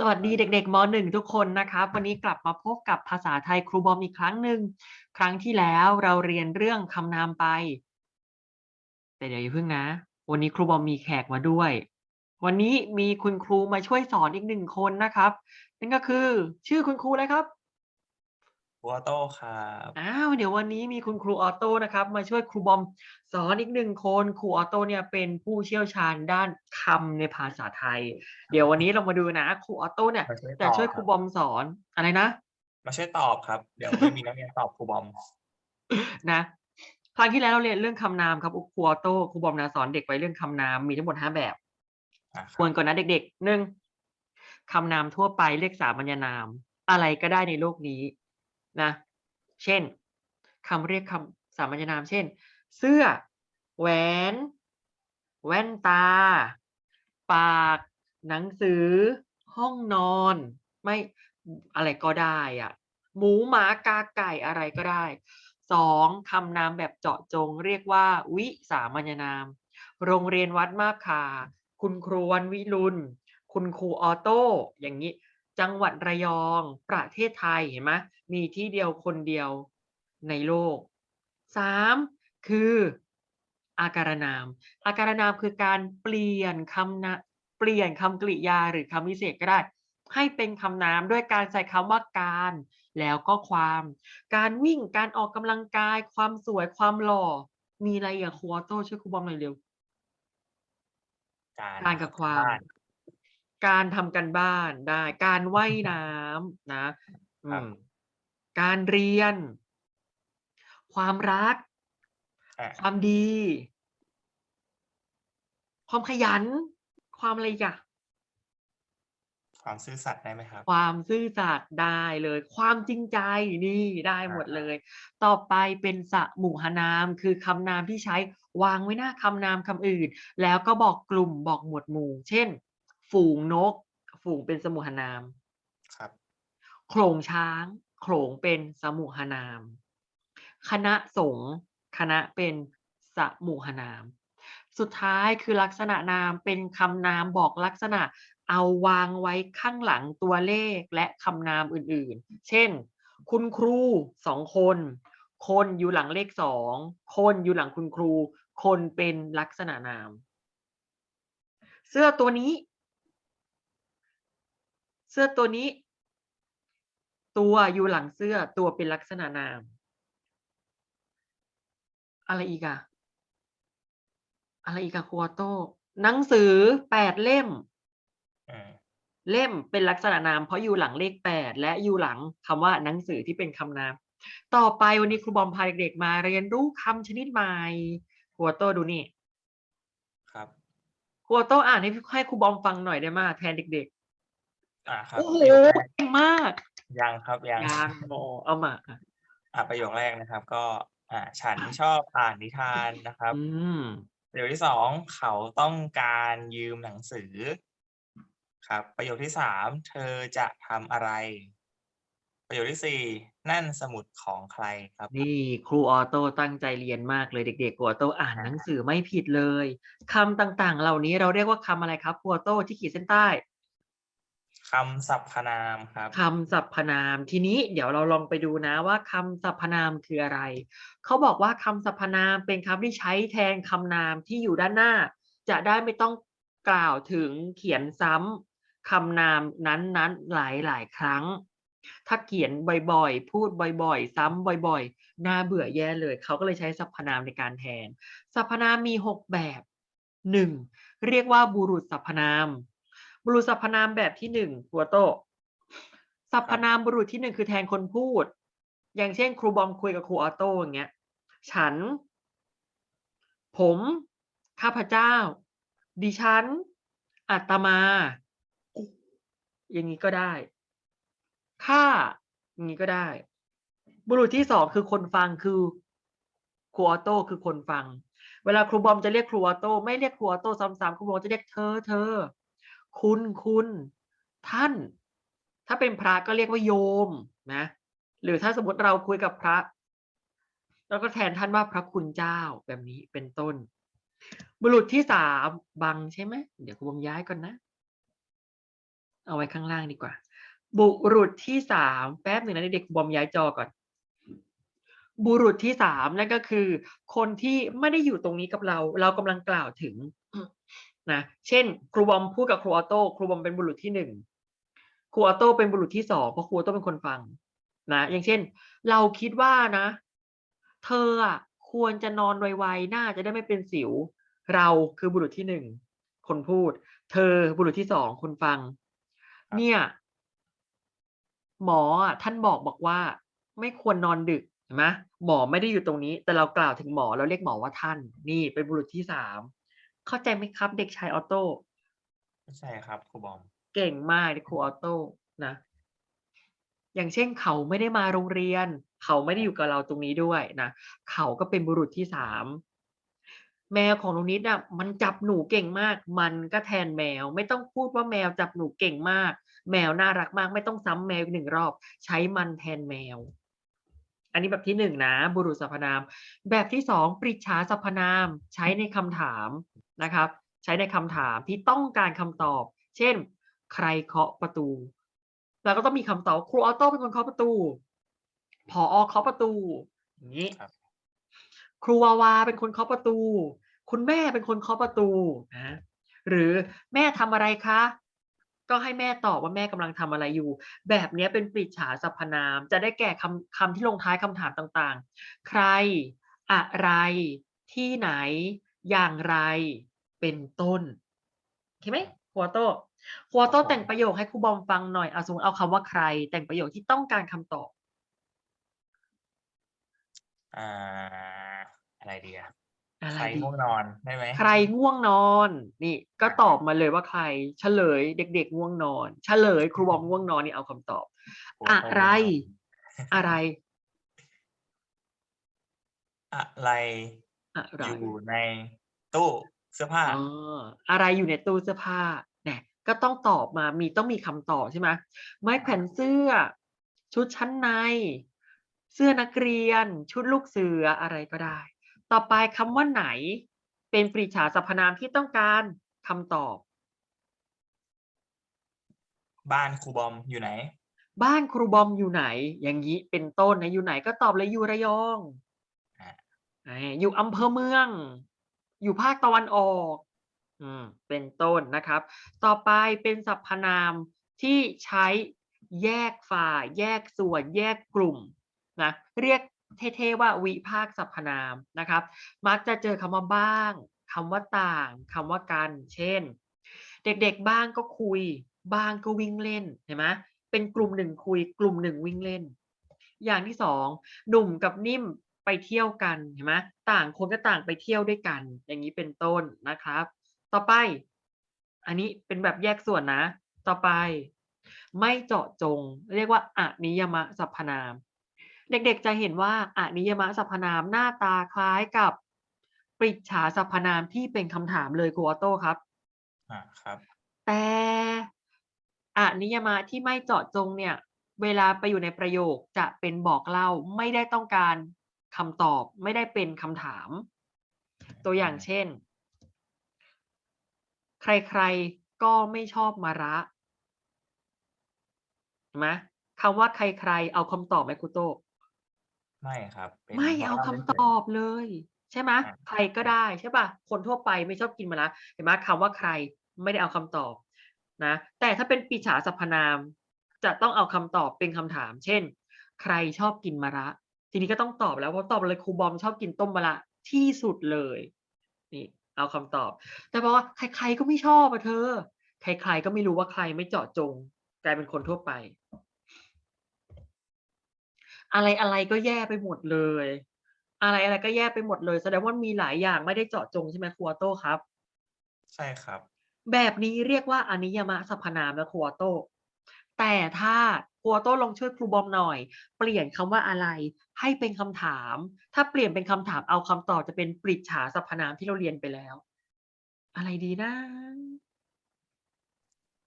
สวัสดีเด็กๆม .1 ทุกคนนะครับ วันนี้กลับมาพบกับภาษาไทยครูบอมอีกครั้งหนึ่งครั้งที่แล้วเราเรียนเรื่องคำนามไป แต่เดี๋ยวอย่าเพิ่งนะ วันนี้ครูบอมมีแขกมาด้วย วันนี้มีคุณครูมาช่วยสอนอีกหนึ่งคนนะครับนั่นก็คือ ชื่อคุณครูอะไรครับ ครูออโต้ครับอ้าวเดี๋ยววันนี้มีคุณครูออโต้นะครับ มาช่วยครูบอมสอนอีกหนึ่งคนครูออโต้เนี่ยเป็นผู้เชี่ยวชาญด้านคำในภาษาไทย เดี๋ยววันนี้เรามาดูนะครูออโต้เนี่ยมาช่วยตจะอบช่วยครูบอมสอนอะไรนะมาช่วยตอบครับ เดี๋ยวไม่มีนักเรียนตอบครูบอมนะครั้งที่แล้วเราเรียนเรื่องคำนามครับครูออโต้ครูบอมนะสอนเด็กไว้เรื่องคำนามมีทั้งหมดห้าแบบอะคทวรับนก่อนนะเด็กๆหนึ่งคำนามทั่วไปเรียกสามัญนาม อะไรก็ได้ในโลกนี้ นะเช่นคำเรียกคำสามัญนามเช่น เสื้อ แหวน แว่นตา ปาก หนังสือ ห้องนอน ไม่อะไรก็ได้อะหมูหมากาไก่อะไรก็ได้สองคำนามแบบเจาะจงเรียกว่า วิสามัญนาม โรงเรียนวัดมาบคา คุณครูวันวิรุณ คุณครูออโต้ อย่างนี้ จังหวัดระยอง ประเทศไทย เห็นไหม มีที่เดียวคนเดียวในโลกสามคืออาการนาม อาการนามคือการเปลี่ยนคำนะเปลี่ยนคำกริยาหรือคำวิเศษก็ได้ ให้เป็นคำนามด้วยการใส่คำว่าการ แล้วก็ความ การวิ่งการออกกำลังกาย ความสวยความหล่อ มีอะไรอย่างครูออโต้ช่วยครูบอมหน่อยเร็ว การการกับความบ้นการทำกันบ้านได้ การว่ายน้ำนะ อืครับม การเรียน ความรัก อะความดี ความขยัน ความอะไรอีกอะความซื่อสัตย์ได้ไหมครับ ความซื่อสัตย์ได้เลย ความจริงใจนี่ได้หมดอ่าเลย ต่อไปเป็นสมุหนาม คือคำนามที่ใช้วางไว้หน้าคำนามคำอื่น แล้วก็บอกกลุ่มบอกหมวดหมู่ เช่น ฝูงนก ฝูงเป็นสมุหนาม ครับ โขลงช้าง โขลงเป็นสมุหนาม คณะสงฆ์คณะเป็นสมุหนาม สุดท้ายคือลักษณะนามเป็นคำนามบอกลักษณะเอาวางไว้ข้างหลังตัวเลขและคำนามอื่นๆ เช่น คุณครูสองคน คนอยู่หลังเลขสองคนอยู่หลังคุณครู คนเป็นลักษณะนาม เสื้อตัวนี้ เสื้อตัวนี้ ตัวอยู่หลังเสื้อตัวเป็นลักษณะนาม อะไรอีกอะอะไรอีกอะครูออโต้หนังสือแปดเล่มอืมเล่มเป็นลักษณะนาม เพราะอยู่หลังเลขแปดและอยู่หลังคำว่าหนังสือที่เป็นคำนาม ต่อไปวันนี้ครูบอมพาเด็กๆมาเรียนรู้คำชนิดใหม่ครูออโต้ดูนี่ ครับครูออโต้อ่านให้ให้ครูบอมฟังหน่อยได้ไหมแทนเด็กอ่าคๆรับโอ้โหประโยคแรกเก่งมาก ยังครับยังยังโมเอามาอะอ่าประโยคแรกนะครับ ก็ อ่า ฉันชอบอ่านนิทานนะครับอืมประโยคที่สองเขาต้องการยืมหนังสือ ครับ ประโยคที่สามเธอจะทำอะไร ประโยคที่สี่นั่นสมุดของใครครับ นี่ครูออโต้ตั้งใจเรียนมากเลยเด็กๆครูออโต้อ่านหนังสือไม่ผิดเลยคำต่างๆ เหล่านี้เราเรียกว่าคำอะไรครับครูออโต้ที่ขีดเส้นใต้ คำสรรพนามครับคำสรรพนามทีนี้เดี๋ยวเราลองไปดูนะว่าคำสรรพนามคืออะไร เขาบอกว่าคำสรรพนามเป็นคำที่ใช้แทนคำนามที่อยู่ด้านหน้า จะได้ไม่ต้องกล่าวถึงเขียนซ้ำคำนามนั้นๆหลายๆครั้ง ถ้าเขียนบ่อยๆ พูดบ่อยๆ ซ้ำบ่อยๆน่าเบื่อแย่เลย เขาก็เลยใช้สรรพนามในการแทน สรรพนามมีหกแบบหนึ่งเรียกว่าบุรุษสรรพนาม บุรุษสรรพนามแบบที่หนึ่งหัวโตะสรรพนามบุรุษที่หนึ่งคือแทนคนพูด อย่างเช่น ครูบอมคุยกับครูออโต้อย่างเงี้ย ฉัน ผม ข้าพเจ้า ดิฉันอาตมา อย่างนี้ก็ได้ ข้า อย่างนี้ก็ได้ บุรุษที่สองคือคนฟังคือครูออโต้คือคนฟัง เวลาครูบอมจะเรียกครูออโต้ไม่เรียกครูออโต้ซ้ำๆครูบอมจะเรียกเธอเธอ คุณคุณท่าน ถ้าเป็นพระก็เรียกว่าโยมนะ หรือถ้าสมมติเราคุยกับพระเราก็แทนท่านว่าพระคุณเจ้าแบบนี้เป็นต้น บุรุษที่สามบังใช่ไหมเดี๋ยวครูบอมย้ายก่อนนะ เอาไว้ข้างล่างดีกว่า บุรุษที่สามแป๊บหนึ่งนะเด็กบอมย้ายจอก่อนบุรุษที่สามนั่นก็คือ คนที่ไม่ได้อยู่ตรงนี้กับเรา เรากำลังกล่าวถึง นะเช่น ครูบอมพูดกับครูออโต้ครูบอมเป็นบุรุษที่หนึ่งครูออโต้เป็นบุรุษที่สองเพราะครูออโต้เป็นคนฟังนะอย่างเช่น เราคิดว่านะ เธออะควรจะนอนไวๆน่าจะได้ไม่เป็นสิว เราคือบุรุษที่หนึ่งคนพูด เธอบุรุษที่สองคนฟังครับเนี่ย หมออะท่านบอกบอกว่า ไม่ควรนอนดึกเห็นไหมหมอไม่ได้อยู่ตรงนี้ แต่เรากล่าวถึงหมอเราเรียกหมอว่าท่าน นี่เป็นบุรุษที่สาม เข้าใจไหมครับ เด็กชายออโต้ไม่ใช่ครับครูบอมเก่งมากครูออโต้นะอย่างเช่นเขาไม่ได้มาโรงเรียน เขาไม่ได้อยู่กับเราตรงนี้ด้วยนะเขาก็เป็นบุรุษที่สามแมวของลุงนิดอะมันจับหนูเก่งมาก มันก็แทนแมว ไม่ต้องพูดว่าแมวจับหนูเก่งมาก แมวน่ารักมาก ไม่ต้องซ้ำแมวอีกหนึ่งรอบ ใช้มันแทนแมว อันนี้แบบที่หนึ่งนะ บุรุษสรรพนาม แบบที่สองปริจฉาสรรพนามใช้ในคำถามนะครับ ใช้ในคำถามที่ต้องการคำตอบ เช่น ใครเคาะประตู แล้วก็ต้องมีคำตอบครูออโต้เป็นคนเคาะประตูพอเคาะประตูอย่างนี้ครับครูวาวาเป็นคนเคาะประตู คุณแม่เป็นคนเคาะประตูนะหรือแม่ทำอะไรคะ ก็ให้แม่ตอบว่าแม่กำลังทำอะไรอยู่ แบบนี้เป็นปริฉาสรรพนาม จะได้แก่คำคำที่ลงท้ายคำถามต่างๆ ใคร อะไร ที่ไหน อย่างไร เป็นต้นโอเคไหมครูออโต้ครูออโตแต่งประโยคให้ครูบอมฟังหน่อยเอาสมมติเอาคำว่าใคร แต่งประโยคที่ต้องการคำตอบ อ่า อะไรดีอะ อะไรใครดีง่วงนอนได้ไหมใครง่วงนอน นี่ ก็ตอบมาเลยว่าใคร เฉลยเด็กๆง่วงนอน เฉลยครูบอมง่วงนอนนี่เอาคำตอบครูอะโต้ไรง่วงนอนอะไร อะไรอะไรอยู่ในตู้เสื้อผ้าอ๋ออะไรอยู่ในตู้เสื้อผ้าเนี่ยก็ต้องตอบมามีต้องมีคำตอบใช่ไหมไม้แขวนเสื้อ ชุดชั้นใน เสื้อนักเรียน ชุดลูกเสืออะไรก็ได้ ต่อไปคำว่าไหน เป็นปริจฉาสรรพนามที่ต้องการคำตอบ บ้านครูบอมอยู่ไหน บ้านครูบอมอยู่ไหน อย่างนี้เป็นต้นนะอยู่ไหนก็ตอบเลยอยู่ระยองอ่าอ่าอยู่อำเภอเมือง อยู่ภาคตะวันออกอืมเป็นต้นนะครับ ต่อไปเป็นสรรพนามที่ใช้แยกฝ่าย แยกส่วน แยกกลุ่มนะ เรียก เท่ๆว่าวิภาคสรรพนามนะครับ มักจะเจอคำว่าบ้างคำว่าต่างคำว่ากัน เช่น เด็กๆบ้างก็คุย บ้างก็วิ่งเล่นเห็นไหมเป็นกลุ่มหนึ่งคุย กลุ่มหนึ่งวิ่งเล่น อย่างที่สองหนุ่มกับนิ่มไปเที่ยวกันเห็นไหมต่างคนก็ต่างไปเที่ยวด้วยกัน อย่างนี้เป็นต้นนะครับ ต่อไป อันนี้เป็นแบบแยกส่วนนะ ต่อไป ไม่เจาะจง เรียกว่าอนิยมะสรรพนาม เด็กๆจะเห็นว่าอนิยมะสรรพนามหน้าตาคล้ายกับปริจฉาสรรพนามที่เป็นคำถามเลยครูออโต้ครับ อ่าครับ แต่อนิยมะที่ไม่เจาะจงเนี่ย เวลาไปอยู่ในประโยคจะเป็นบอกเล่าไม่ได้ต้องการคำตอบไม่ได้เป็นคำถาม ตัวอย่างเช่น ใครๆก็ไม่ชอบมาระเห็นไหมคำว่าใครๆ เอาคำตอบไหมครูโต ไม่ครับ เป็นไม่บกเอาล่คำฉตย อบเลย ใช่ไหมอะใครก็ได้ใช่ป่ะ คนทั่วไปไม่ชอบกินมะระเห็นไหมคำว่าใครไม่ได้เอาคำตอบนะ แต่ถ้าเป็นปีฉาสรรพนาม จะต้องเอาคำตอบเป็นคำถาม เช่น ใครชอบกินมะระ ทีนี้ก็ต้องตอบแล้วเพราะตอบเลยครูบอมชอบกินต้มมะระที่สุดเลยนี่เอาคำตอบ แต่บอกว่าใคร ๆก็ไม่ชอบอะเธอ ใครๆก็ไม่รู้ว่าใครไม่เจาะจง กลายเป็นคนทั่วไป อะไรอะไรก็แย่ไปหมดเลย อะไรอะไรก็แย่ไปหมดเลย แสดงว่ามีหลายอย่างไม่ได้เจาะจงใช่ไหมครูออโต้ครับ ใช่ครับ แบบนี้เรียกว่าอนิยมะสรรพนามนะครูออโต้แต่ถ้าครูออโต้ลองช่วยครูบอมหน่อย เปลี่ยนคำว่าอะไร ให้เป็นคำถาม ถ้าเปลี่ยนเป็นคำถามเอาคำตอบจะเป็นปริจฉาสรรพนามที่เราเรียนไปแล้ว อะไรดีนะ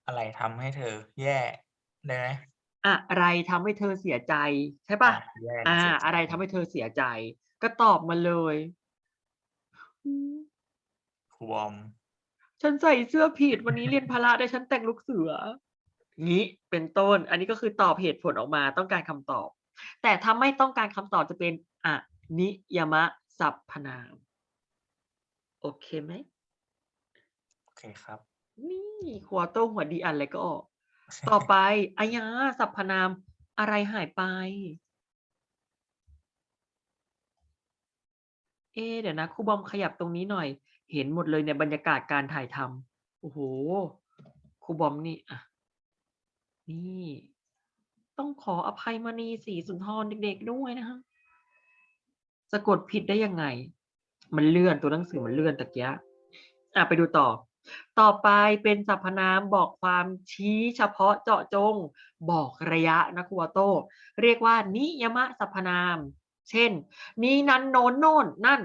อะไรทำให้เธอ แย่ได้ไหม อะไรทำให้เธอเสียใจใช่ปะอะแย่อ่าเสียใจอะไรทำให้เธอเสียใจ ก็ตอบมาเลยอืมครูบอมฉันใส่เสื้อผิดวันนี้เรียนพละได้ฉันแต่งลูกเสือ งี้เป็นต้น อันนี้ก็คือตอบเหตุผลออกมาต้องการคำตอบ แต่ถ้าไม่ต้องการคำตอบจะเป็นอะนิยมะสรรพนาม โอเคไหมโอเคครับ นี่หัวโต้งหัวดีอันอะไรก็ออก ต่อไปอายาสรรพนามอะไรหายไป เอเดี๋ยวนะครูบอมขยับตรงนี้หน่อย เห็นหมดเลยในบรรยากาศการถ่ายทำโอ้โหครูบอมนี่อะนี่ ต้องขออภัยมณีศรีสุนทรเด็กๆด้วยนะฮะสะกดผิดได้ยังไง มันเลื่อนตัวหนังสือมันเลื่อนตะเกียอะไปดูต่อ ต่อไปเป็นสรรพนามบอกความชี้เฉพาะเจาะจง บอกระยะนะครูโต้เรียกว่านิยมะสรรพนาม เช่นนี้นั้นโน้นโน่นนั่น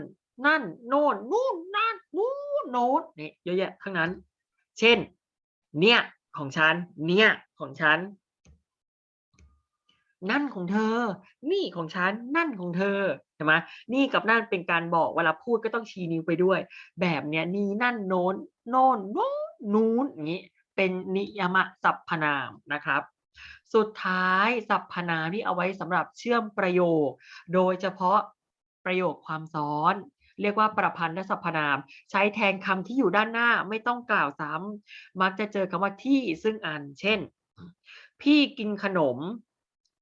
นั่น โน่นนู่นนั่นนู่นโน้นเนี่ยเยอะแยะทั้งนั้น เช่น เนี่ยของฉัน เนี่ยของฉัน นั่นของเธอ นี่ของฉัน นั่นของเธอใช่ไหมนี่กับนั่นเป็นการบอกเวลาพูดก็ต้องชี้นิ้วไปด้วย แบบเนี้ยนี่นั่นโน้น โน่นโน้นนู้นอย่างนี้เป็นนิยมสรรพนามนะครับ สุดท้ายสรรพนามที่เอาไว้สำหรับเชื่อมประโยค โดยเฉพาะประโยคความซ้อน เรียกว่าประพันธสรรพนาม ใช้แทนคำที่อยู่ด้านหน้าไม่ต้องกล่าวซ้ำมักจะเจอคำว่าที่ซึ่งอัน เช่น พี่กินขนม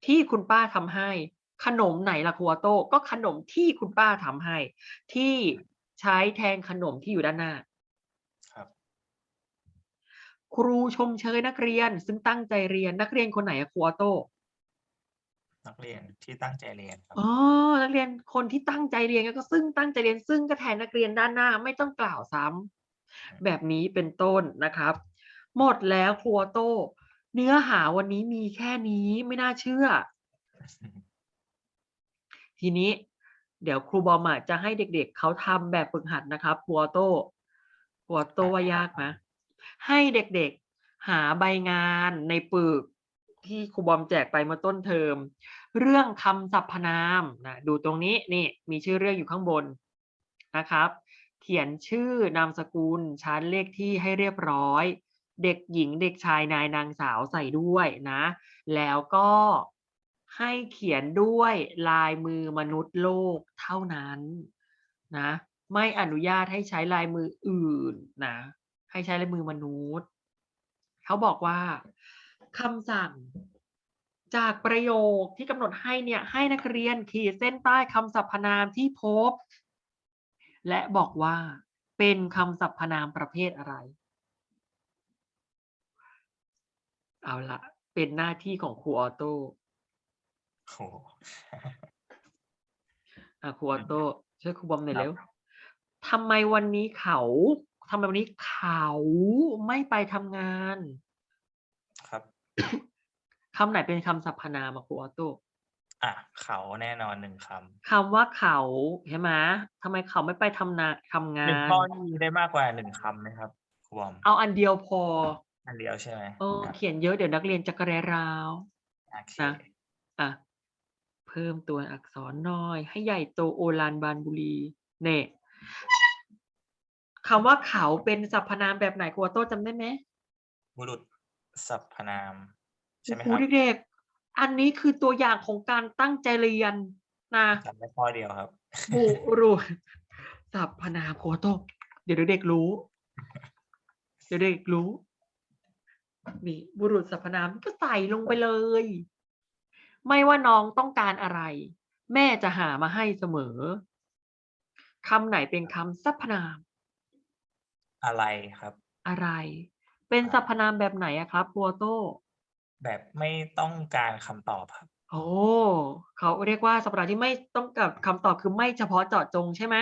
ที่คุณป้าทำให้ ขนมไหนล่ะครูออโต้ก็ขนมที่คุณป้าทำให้ ที่ใช้แทนขนมที่อยู่ด้านหน้า ครูชมเชยนักเรียน ซึ่งตั้งใจเรียนนักเรียนคนไหนอะครูออโต้นักเรียนที่ตั้งใจเรียนครับ อ๋อนักเรียนคนที่ตั้งใจเรียนก็ซึ่งตั้งใจเรียนซึ่งก็แทนนักเรียนด้านหน้าไม่ต้องกล่าวซ้ำแบบนี้เป็นต้นนะครับ หมดแล้วครูออโต้เนื้อหาวันนี้มีแค่นี้ไม่น่าเชื่อ ทีนี้ เดี๋ยวครูบอมอะจะให้เด็กๆเขาทำแบบฝึกหัดนะครับครูออโต้ครูออโต้ว่ายากไหม ให้เด็กๆหาใบงานในปึกที่ครูบอมแจกไปเมื่อต้นเทอม เรื่องคำสรรพนามนะดูตรงนี้นี่มีชื่อเรื่องอยู่ข้างบนนะครับ เขียนชื่อนามสกุลชั้นเลขที่ให้เรียบร้อย เด็กหญิงเด็กชายนายนางสาวใส่ด้วยนะ แล้วก็ให้เขียนด้วยลายมือมนุษย์โลกเท่านั้นนะ ไม่อนุญาตให้ใช้ลายมืออื่นนะ ให้ใช้ลายมือมนุษย์ เขาบอกว่าคำสั่งจากประโยคที่กำหนดให้เนี่ยให้นักเรียนขีดเส้นใต้คำสรรพนามที่พบ และบอกว่าเป็นคำสรรพนามประเภทอะไร เอาละเป็นหน้าที่ของครูออโต้โอ้โหอะครูออโต้ช่วยครูบอมหน่อยครับเร็วทำไมวันนี้เขา ทำไมวันนี้เขาไม่ไปทำงาน ครับคำไหนเป็นคำสรรพนามอะครูออโต้อะเขาแน่นอนหนึ่งคคำว่าเขาใช่ไหมทำไมเขาไม่ไปทำนาทำำงาหนึ่งน ข้อนี่มีได้มากกว่าหนึ่งคำไหมครับครูบอมเอาอันเดียวพออันเดียวใช่ไหมเออครับเขียนเยอะเดี๋ยวนักเรียนจะกระแรราว โอเคนะ อะ เพิ่มตัวอักษรหน่อย ให้ใหญ่โตโอลานบานบุรี เนี่ย คำว่าเขาเป็นสรรพนามแบบไหนครูออโต้จำได้ไหมบุรุษสรรพนาม ใช่ไหมโอ้คโหรับเด็กๆอันนี้คือตัวอย่างของการตั้งใจเรียนนะจำได้ข้อเดียวครับ บุรุษสรรพนามครูออโต้เดี๋ยวเด็กๆรู้ เดี๋ยวเด็กๆรู้ นี่บุรุษสรรพนามก็ใส่ลงไปเลย ไม่ว่าน้องต้องการอะไร แม่จะหามาให้เสมอคำไหนเป็นคำสรรพนาม อะไรครับ อะไร เป็นสรรพนามแบบไหนอะครับครูออโต้แบบไม่ต้องการคำตอบครับ โอ้เขาเรียกว่าสรรพนามที่ไม่ต้องกับคำตอบคือไม่เฉพาะเจาะจงใช่ไหม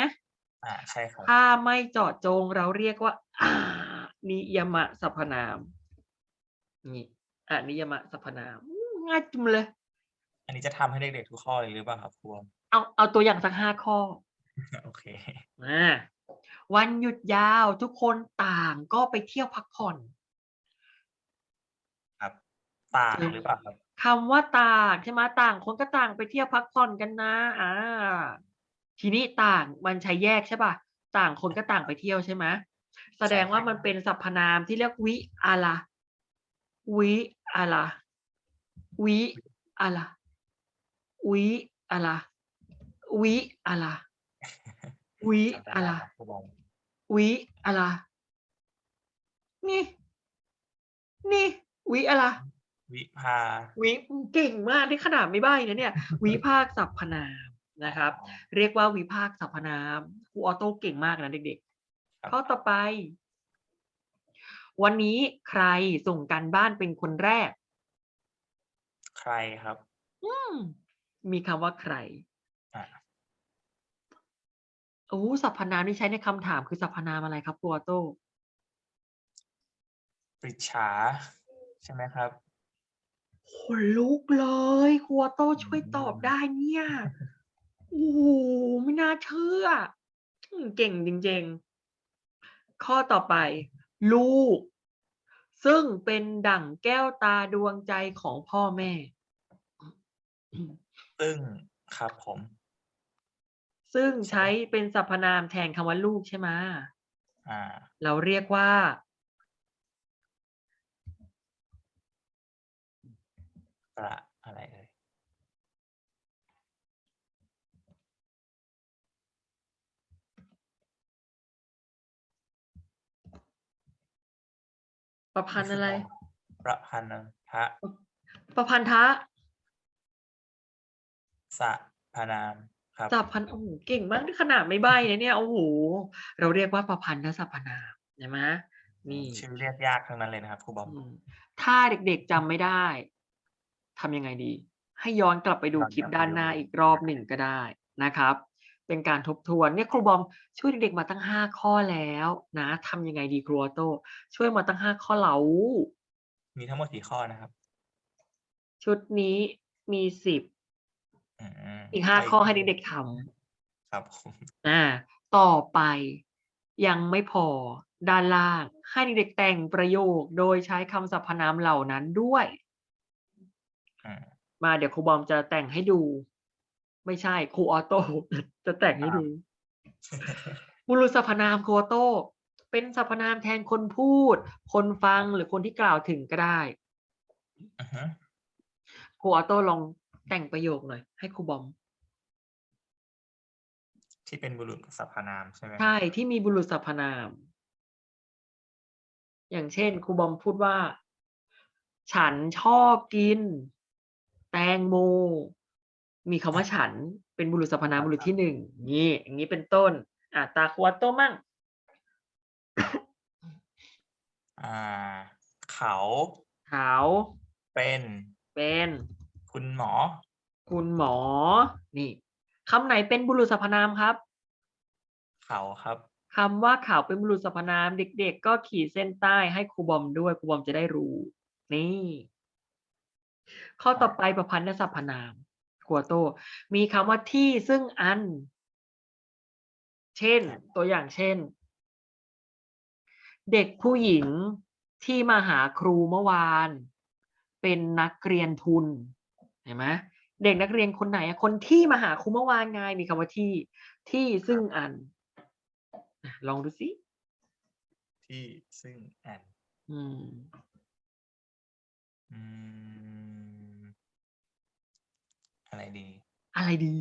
อ่าใช่ครับ ถ้าไม่เจาะจงเราเรียกว่าอานิยมสรรพนามนี่อานิยมสรรพนามอู้ง่ายจุงเลย อันนี้จะทำให้เด็กๆทุกข้อเลยหรือเปล่าครับครูบอม เอาเอาตัวอย่างสักห้าข้อโอเคอ่า วันหยุดยาวทุกคนต่างก็ไปเที่ยวพักผ่อนครับต่างอืมหรือเปล่าครับคำว่าต่างใช่ไหมต่างคนก็ต่างไปเที่ยวพักผ่อนกันนะอ่าทีนี้ต่างมันใช้แยกใช่ป่ะต่างคนก็ต่างไปเที่ยวใช่ไหมแสดงว่ามันเป็นสรรพนามที่เรียกวิอาละวิอะไรวิอะไรวิอะไรวิอะไร วิจำได้อะไรครับครูบอมวิอะไรนี่ นี่ วิอะไรวิภาวิเก่งมากที่ขนาดไม่ใบ้นะเนี่ย วิภาคสรรพนามนะครับ เรียกว่าวิภาคสรรพนามครูออโต้เก่งมากนะเด็กครับๆข้อต่อไป วันนี้ใครส่งการบ้านเป็นคนแรก ใครครับ อืมมีคำว่าใครอะ โอ้สรรพนามที่ใช้ในคำถามคือสรรพนามอะไรครับครูออโต้ปริจฉาใช่ไหมครับขนลุกเลยครูออโต้ช่วยตอบอืมได้เนี่ยโอ้โหไม่น่าเชื่ออืมเก่งจริงๆ ข้อต่อไป ลูก ซึ่งเป็นดั่งแก้วตาดวงใจของพ่อแม่ ซึ่งครับผม ซึ่งใช่ใช้เป็นสรรพนามแทนคำว่าลูกใช่ไหมอ่า เราเรียกว่า ประอะไรเอ่ยประพันธ์อะไร ประพันธ์ทะประพันธะสะพนาม ครับ สรรพนโอ้โหเก่งมากที่ขนาดไม่ใบ้นะเนี่ยโอ้โหเราเรียกว่าประพันธสรรพนามใช่ไหมนี่ชื่อเรียกยากทั้งนั้นเลยนะครับครูบอมอืมถ้าเด็กๆจำไม่ได้ทำยังไงดี ให้ย้อนกลับไปดูย้อนคลิปกลับไปด้านหน้าดูอีกรอบหนึ่งก็ได้นะครับ เป็นการทบทวนเนี่ยครูบอมช่วยเด็กๆมาตั้งห้าข้อแล้วนะทำยังไงดีครูออโต้ช่วยมาตั้งห้าข้อเหลามีทั้งหมดกี่ข้อนะครับ ชุดนี้มีสิบ อืมอีกห้าข้อให้เด็กๆทำครับผมอ่าต่อไปยังไม่พอด้านล่างให้เด็กๆแต่งประโยคโดยใช้คำสรรพนามเหล่านั้นด้วยอืมมาเดี๋ยวครูบอมจะแต่งให้ดู ไม่ใช่ครูออโต้จะแต่งให้ดูบุรุษสรรพนามครูออโต้เป็นสรรพนามแทนคนพูด คนฟังหรือคนที่กล่าวถึงก็ได้อือฮึครูออโต้ลอง แต่งประโยคหน่อย ให้ครูบอม ที่เป็นบุรุษสรรพนามใช่ไหมครับใช่ ที่มีบุรุษสรรพนาม อย่างเช่นครูบอมพูดว่า ฉันชอบกิน แตงโม มีคำว่าฉันเป็นบุรุษสรรพนามบุรุษที่หนึ่งนี่อย่างนี้เป็นต้น อะตาครูออโต้มั่งอ่า เขา เขา เป็น เป็น คุณหมอ คุณหมอ นี่คำไหนเป็นบุรุษสรรพนามครับ เขาครับคำว่าเขาเป็นบุรุษสรรพนาม เด็ก ๆ ก็ขีดเส้นใต้ให้ครูบอมด้วยครูบอมจะได้รู้ นี่ ข้อต่อไปประพันธสรรพนามครัวโต มีคำว่าที่ซึ่งอัน เช่น ตัวอย่างเช่น เด็กผู้หญิงที่มาหาครูเมื่อวาน เป็นนักเรียนทุน เห็นไหมเด็กนักเรียนคนไหนอะคนที่มาหาครูเมื่อวานไงมีคำว่าที่ที่ซึ่งอันอะลองดูสิที่ซึ่งอัน อืม อืม อะไรดี อะไรดี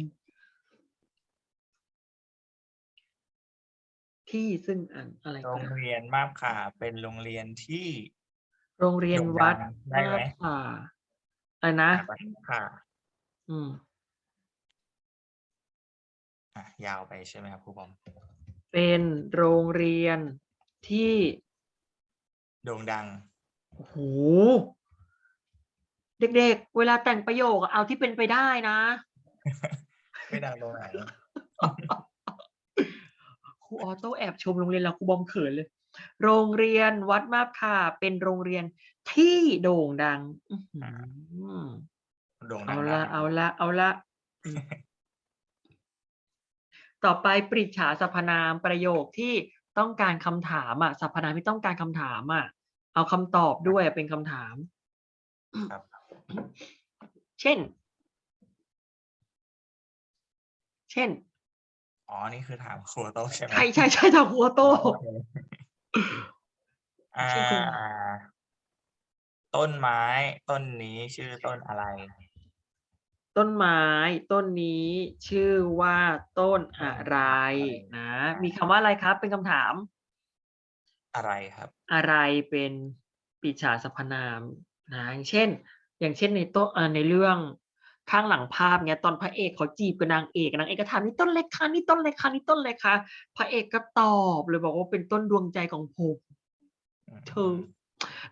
ที่ซึ่งอันอะไรโรก็งได้ เรียนมาบขาเป็นโรงเรียนที่ โรงเรียนโด่งวัดดังได้ไหมลาดป่าอะไรนะวัดค่ะอืม อะยาวไปใช่ไหมครับครูบอมเป็นโรงเรียนที่โด่งดัง โอ้โหเด็กๆ เวลาแต่งประโยคอะเอาที่เป็นไปได้นะ ไม่ดังตรงไหนครูออโต้แอบชมโรงเรียนเราครูบอมเขินเลย โรงเรียนวัดมาบค่าเป็นโรงเรียน ที่โด่งดัง อื้อหือโด่งดัเอางละได้เอาละ เอาละอืมต่อไปปริจฉาสรรพนามประโยคที่ต้องการคำถามอะสรรพนามที่ต้องการคำถามอะ เอาคำตอบด้วยเป็นคำถาม ครับ เช่น เช่น อ๋อ นี่คือถามครัวโต๊ะใช่ไหมใช่ใช่ใช่ทางหัวโต โอเคอ่าชื่อคุณ ต้นไม้ต้นนี้ชื่อต้นอะไร ต้นไม้ต้นนี้ชื่อว่าต้นอะไรนะ มีคำว่าอะไรครับ เป็นคำถาม อะไรครับ อะไรเป็นปริชาสรรพนามนะอย่างเช่น อย่างเช่นในต้นเอ่อในเรื่องข้างหลังภาพเนี้ยตอนพระเอกเขาจีบกับนางเอกนางเอกก็ถามนี่ต้นเล็กคะนี่ต้นเล็กคะนี่ต้นเล็กคะพระเอกก็ตอบเลยบอกว่าเป็นต้นดวงใจของผมเธอ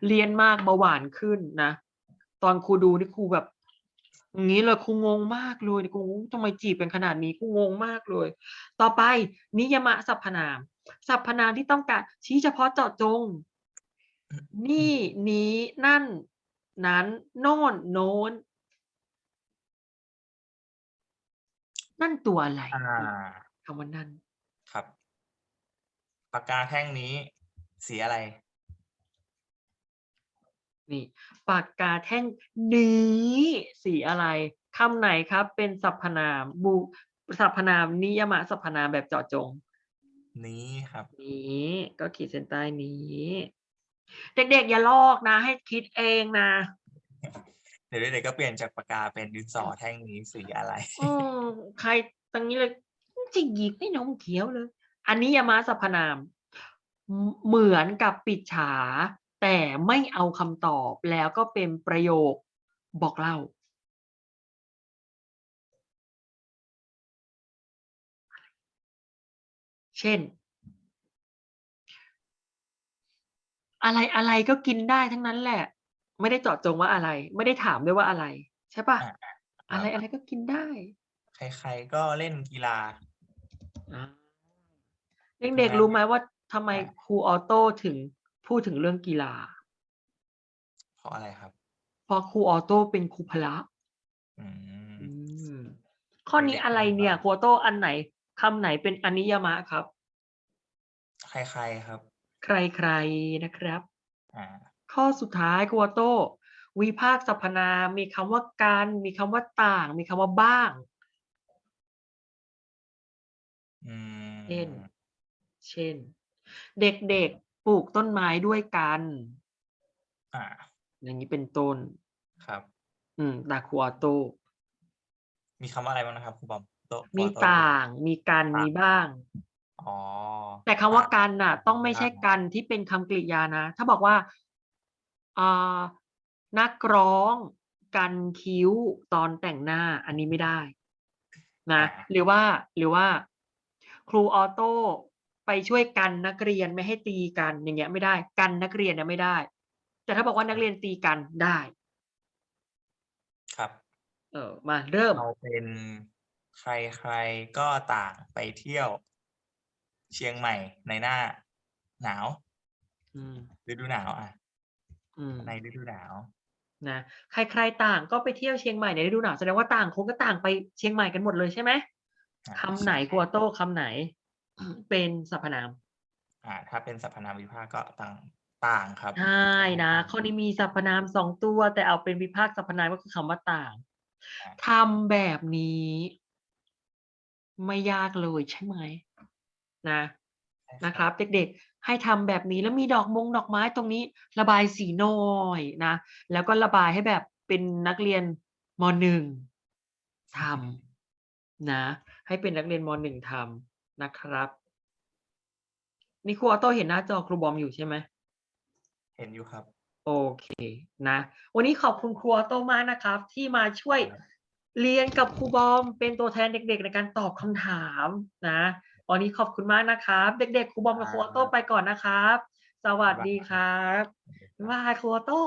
เรียนมากเบาหวานขึ้นนะ ตอนครูดูนี่ครูแบบอย่างนี้เลยครูงงมากเลยครูงงทำไมจีบกันขนาดนี้ครูงงมากเลย ต่อไปนิยมะสรรพนามสรรพนามที่ต้องการชี้เฉพาะเจาะจง นี่นี้นั่น นั้น โน่นโน้น นั่นตัวอะไรอ่าคำว่านั่นครับปากกาแท่งนี้ สีอะไร นี่ปากกาแท่งนี้สีอะไรคำไหนครับ เป็นสรรพนามบูสรรพนามนิยมะสรรพนามแบบเจาะจง นี้ครับ นี้ก็ขีดเส้นใต้นี้ เด็กๆอย่าลอกนะ ให้คิดเองนะเดี๋ยวเด็กๆก็เปลี่ยนจากปากกาเป็นดินสอแท่งนี้สีอะไรอืมใครตรงนี้เลยจะหยิกให้น้องเขียวเลย อันนี้ยามาสรรพนาม เหเหมือนกับปิดฉา แต่ไม่เอาคำตอบแล้วก็เป็นประโยคบอกเล่าเช่น อะไรอะไรก็กินได้ทั้งนั้นแหละ ไม่ได้เจาะจงว่าอะไร ไม่ได้ถามด้วยว่าอะไร ใช่ปะอ่าอะไรอะไรก็กินได้ ใครๆก็เล่นกีฬาอ่าเด็กๆรู้ไหมว่าทำไมครูออโต้ถึง พูดถึงเรื่องกีฬา เพราะอะไรครับเพราะครูออโต้เป็นครูพละอืมอืมข้อนี้เด็กๆอะไรเนี่ยรู้ครูออโต้อันไหนคำไหนเป็นอนิยมะครับ ใครๆครับ ใครๆนะครับ อ่า ข้อสุดท้ายครูออโต้วิภาคสรรพนาม มีคำว่าการ มีคำว่าต่าง มีคำว่าบ้าง อืมเช่น เช่น เด็กๆ ปลูกต้นไม้ด้วยกัน อ่า อย่างนี้เป็นต้น ครับ อืมแต่ครูออโต้มีคำว่าอะไรบ้างนะครับครูบอมโตะมีขอโทษต่าง มีกันต่างมีบ้าง อ๋อแต่คำว่าต่งกันน่ะ ต้องไม่ใช่บ้างกันที่เป็นคำกริยานะ ถ้าบอกว่าอ่านักร้อง กันคิ้วตอนแต่งหน้า อันนี้ไม่ได้ นะ หรือว่า หรือว่า ครูออโต้ ไปช่วยกันนักเรียนไม่ให้ตีกันอย่างเงี้ยไม่ได้ กันนักเรียนเนี่ยไม่ได้ แต่ถ้าบอกว่านักเรียนตีกันได้ ครับ เออมาเริ่ม เราเป็นใครๆก็ต่างไปเที่ยว เชียงใหม่ในหน้า หนาวอืมฤดูหนาวอะ อืมในฤดูหนาว นะใครๆต่างก็ไปเที่ยวเชียงใหม่ในฤดูหนาวแสดงว่าต่างคนก็ต่างไปเชียงใหม่กันหมดเลยใช่ไหมอ่าคำไหนใช่กัวโต้คำไหน เป็นสรรพนามอ่าถ้าเป็นสรรพนามวิพากษ์ก็ต่างต่างครับใช่นะต่างข้อนี้มีสรรพนามสองตัว แต่เอาเป็นวิพากษ์สรรพนามก็คือคำว่าต่างอ่าทำแบบนี้ ไม่ยากเลยใช่ไหมนะใช่นะครับ เด็กๆ ให้ทำแบบนี้แล้วมีดอกมงดอกไม้ตรงนี้ ระบายสีหน่อยนะ แล้วก็ระบายให้แบบเป็นนักเรียนมหนึ่งทำนะ ให้เป็นนักเรียนมหนึ่งทำ นะครับ นี่ครูออโต้เห็นหน้าจอครูบอมอยู่ใช่ไหมเห็นอยู่ครับ โอเคนะ วันนี้ขอบคุณครูออโต้มากนะครับ ที่มาช่วยครับเรียนกับครูบอมเป็นตัวแทนเด็ก ๆ ในการตอบคำถามนะวันนี้ขอบคุณมากนะครับ เด็ก ๆครูบอมกับครูออโต้ไปก่อนนะครับ สวัสดีครับบ๊ายบายครูออโต้